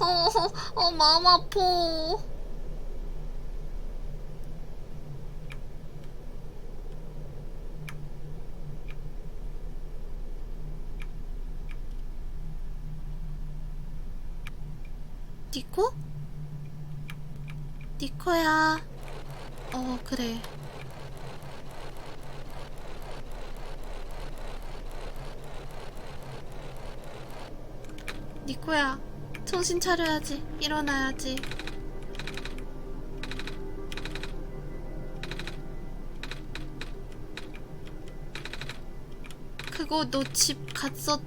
어, 어, 마음 아파. 니코? 니코야. 어, 그래. 니코야, 정신 차려야지. 일어나야지. 그거 너 집 갔었어.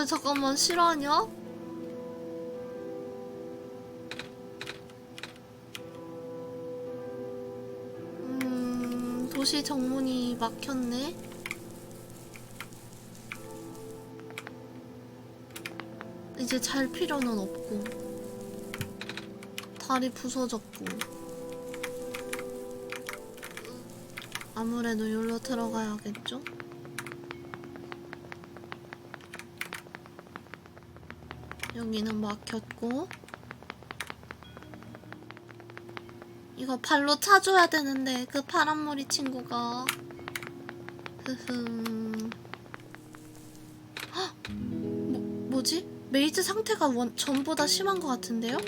어, 잠깐만, 실화냐? 음, 도시 정문이 막혔네. 이제 잘 필요는 없고. 다리 부서졌고. 아무래도 여기로 들어가야겠죠? 여기는 막혔고 이거 발로 차줘야 되는데 그 파란머리 친구가 흐흠 헉! 뭐, 뭐지? 메이즈 상태가 원, 전보다 심한 것 같은데요?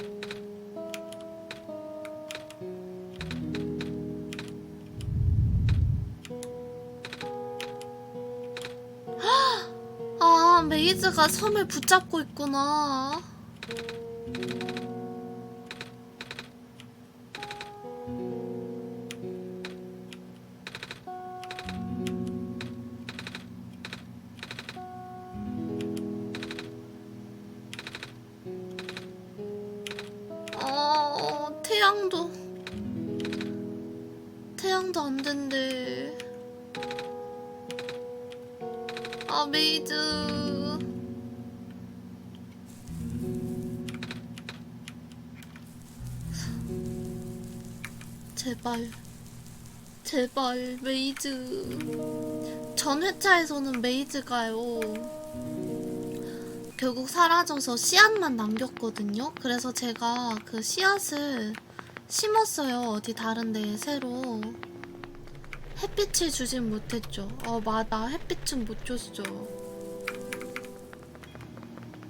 아 메이즈가 섬을 붙잡고 있구나 어, 태양도 태양도 안 된대. 아, 메이즈. 제발. 제발, 메이즈. 전 회차에서는 메이즈가요. 결국 사라져서 씨앗만 남겼거든요. 그래서 제가 그 씨앗을 심었어요. 어디 다른 데에 새로. 햇빛을 주진 못했죠. 어, 맞아. 햇빛은 못 줬죠.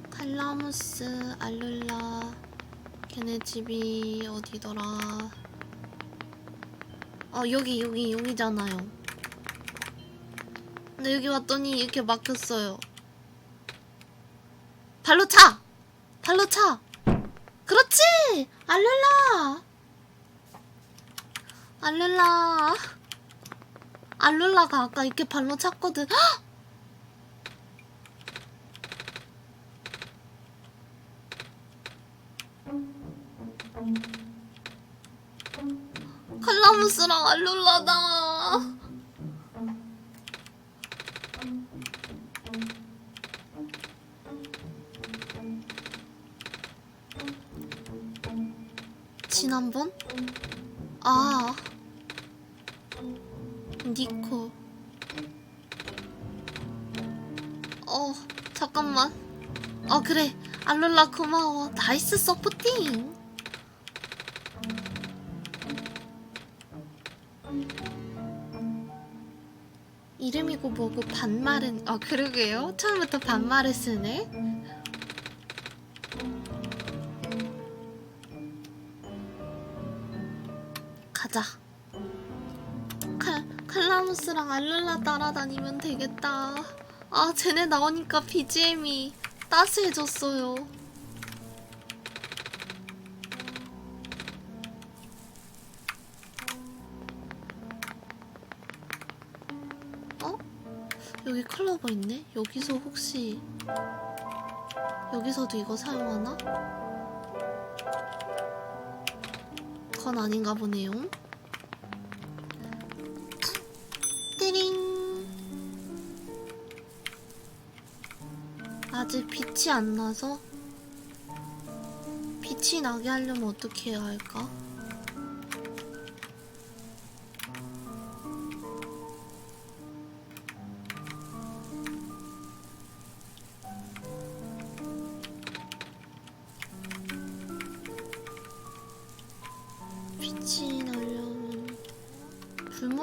칼라무스, 알룰라. 걔네 집이 어디더라. 어, 여기, 여기, 여기잖아요. 근데 여기 왔더니 이렇게 막혔어요. 발로 차! 발로 차! 그렇지! 알룰라! 알룰라. 알룰라가 아까 이렇게 발로 찼거든. 헉! 칼라무스랑 알룰라다. 지난번? 아. 니코. 어, 잠깐만. 어, 그래. 알룰라 고마워. 나이스 서포팅. 이름이고 뭐고 반말은 아 그러게요. 처음부터 반말을 쓰네. 가자. 칼, 칼라무스랑 알룰라 따라다니면 되겠다. 아 쟤네 나오니까 BGM이 따스해졌어요 여기 클로버 있네? 여기서 혹시 여기서도 이거 사용하나? 그건 아닌가 보네요. 띠링. 아직 빛이 안 나서 빛이 나게 하려면 어떻게 해야 할까?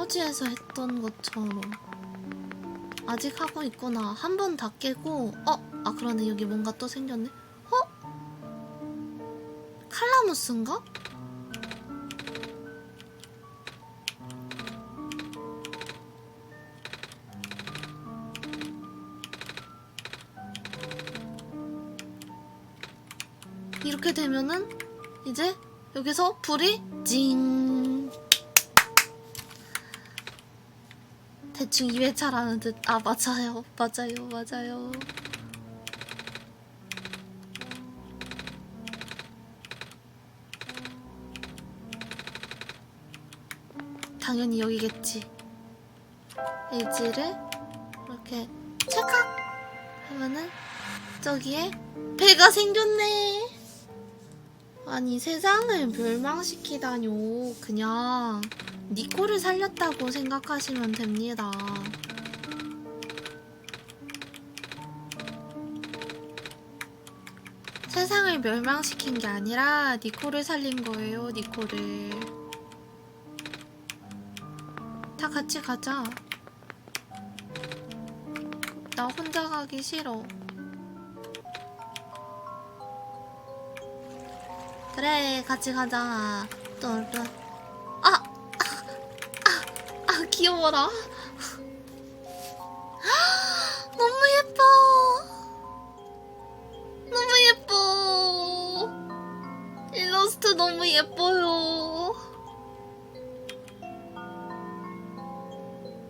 불모지에서 했던 것처럼 아직 하고 있구나. 한 번 다 깨고 어? 아 그러네 여기 뭔가 또 생겼네. 어? 칼라무스인가? 이렇게 되면은 이제 여기서 불이 징 대충 2회차라는 듯. 아, 맞아요. 맞아요. 맞아요. 당연히 여기겠지. 일지를 이렇게 찰칵 하면은 저기에 배가 생겼네. 아니 세상을 멸망시키다뇨. 그냥 니코를 살렸다고 생각하시면 됩니다. 세상을 멸망시킨 게 아니라 니코를 살린 거예요, 니코를. 다 같이 가자. 나 혼자 가기 싫어. 그래, 같이 가자. 또, 또. 귀여워라. 너무 예뻐. 너무 예뻐. 일러스트 너무 예뻐요.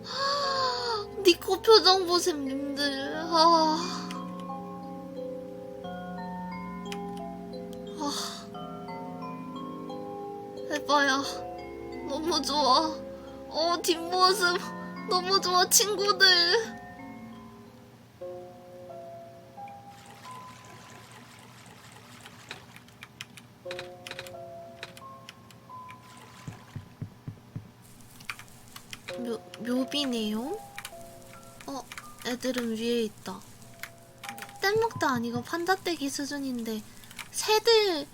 니코 표정 보셈 님들. 아. 아. 해봐야 너무 좋아 어, 뒷모습 너무 좋아, 친구들. 묘, 묘비네요? 어, 애들은 위에 있다. 뗏목도 아니고 판다떼기 수준인데, 새들,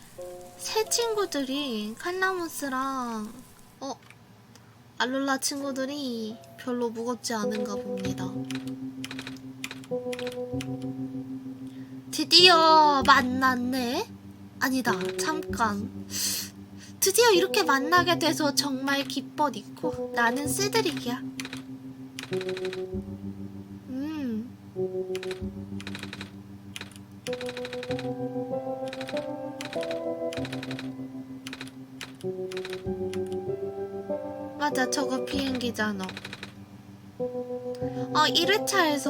새 친구들이 칼라무스랑, 어, 알룰라 친구들이 별로 무겁지 않은가 봅니다. 드디어 만났네? 아니다, 잠깐. 드디어 이렇게 만나게 돼서 정말 기뻐, 니코. 나는 쓰드릭이야. 음. 맞아, 저거 비행기잖아. 아, 1회차에서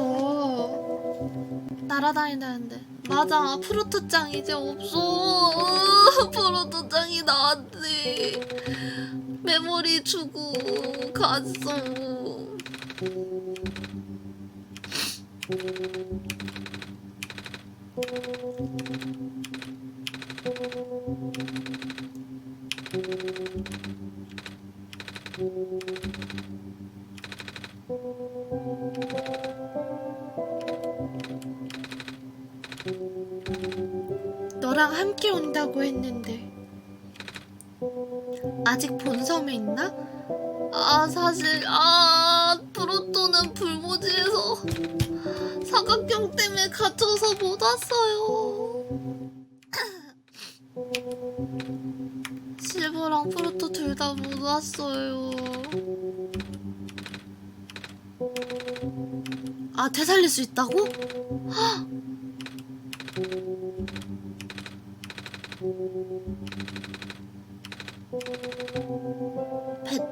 날아다닌다는데. 맞아, 프로토짱 이제 없어. 으, 프로토짱이 나한테 메모리 주고 갔어. 온다고 했는데 아직 본섬에 있나? 아 사실 아 브로토는 불모지에서 사각경 때문에 갇혀서 못 왔어요. 실버랑 프로토 둘 다 못 왔어요. 아 되살릴 수 있다고?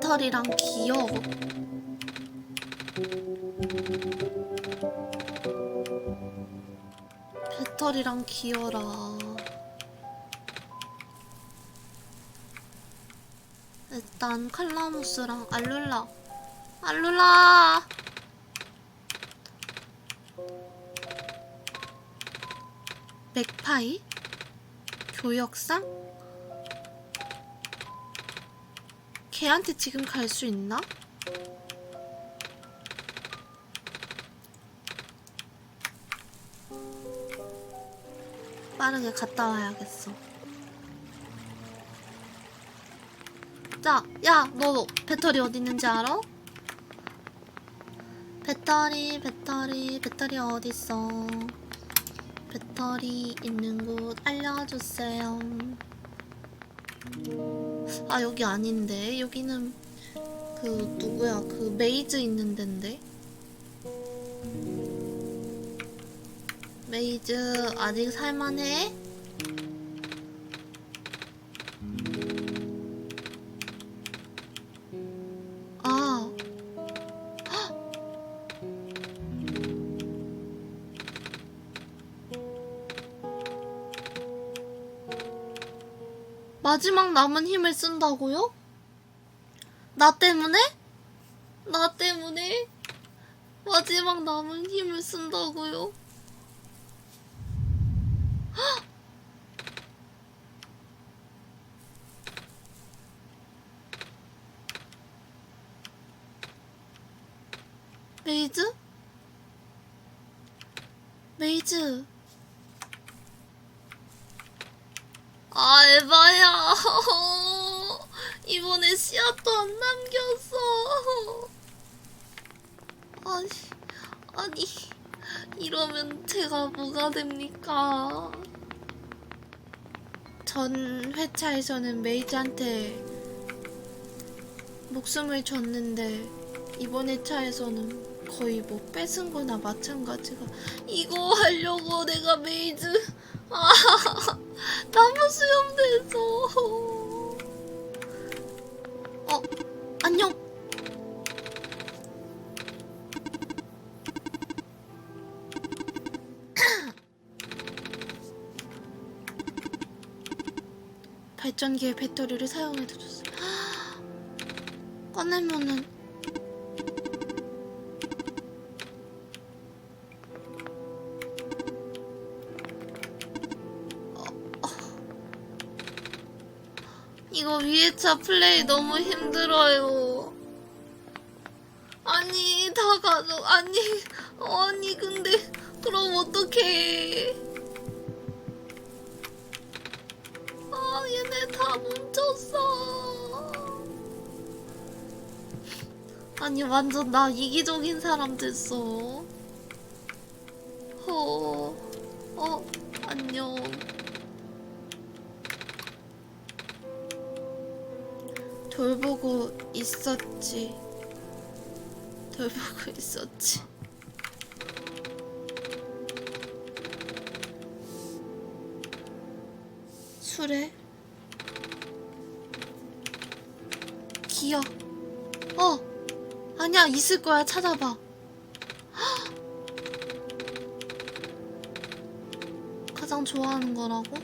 배터리랑 귀여워. 배터리랑 귀여라. 일단 칼라무스랑 알룰라. 알룰라. 맥파이? 교역상? 걔한테 지금 갈 수 있나? 빠르게 갔다 와야겠어. 자, 야, 너 배터리 어디 있는지 알아? 배터리, 배터리, 배터리 어디 있어? 배터리 있는 곳 알려주세요. 아 여기 아닌데. 여기는 그 누구야? 그 메이즈 있는 데인데? 메이즈 아직 살만해? 마지막 남은 힘을 쓴다고요? 나 때문에? 나 때문에? 마지막 남은 힘을 쓴다고요? 헉! 메이즈? 메이즈 아 에바야. 이번에 씨앗도 안 남겼어. 아니 아니 이러면 제가 뭐가 됩니까? 전 회차에서는 메이즈한테 목숨을 줬는데 이번 회차에서는 거의 뭐 뺏은 거나 마찬가지가 이거 하려고 내가 메이즈. 아 나무 수염돼서. 어 안녕. 발전기의 배터리를 사용해도 좋어 꺼내면은 이거 위에차 플레이 너무 힘들어요. 아니, 다 가져. 아니, 아니, 근데, 그럼 어떡해. 아, 얘네 다 뭉쳤어. 아니, 완전 나 이기적인 사람 됐어. 어, 어, 안녕. 돌보고 있었지. 돌보고 있었지. 술에 기억. 어, 아니야 있을 거야 찾아봐. 헉! 가장 좋아하는 거라고?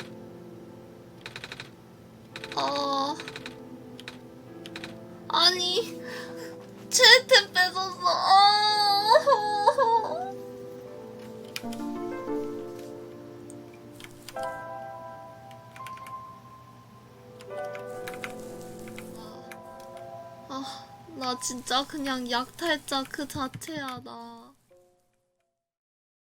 어. 아니 제템 뺏었어 어. 아, 나 진짜 그냥 약탈자 그 자체야 나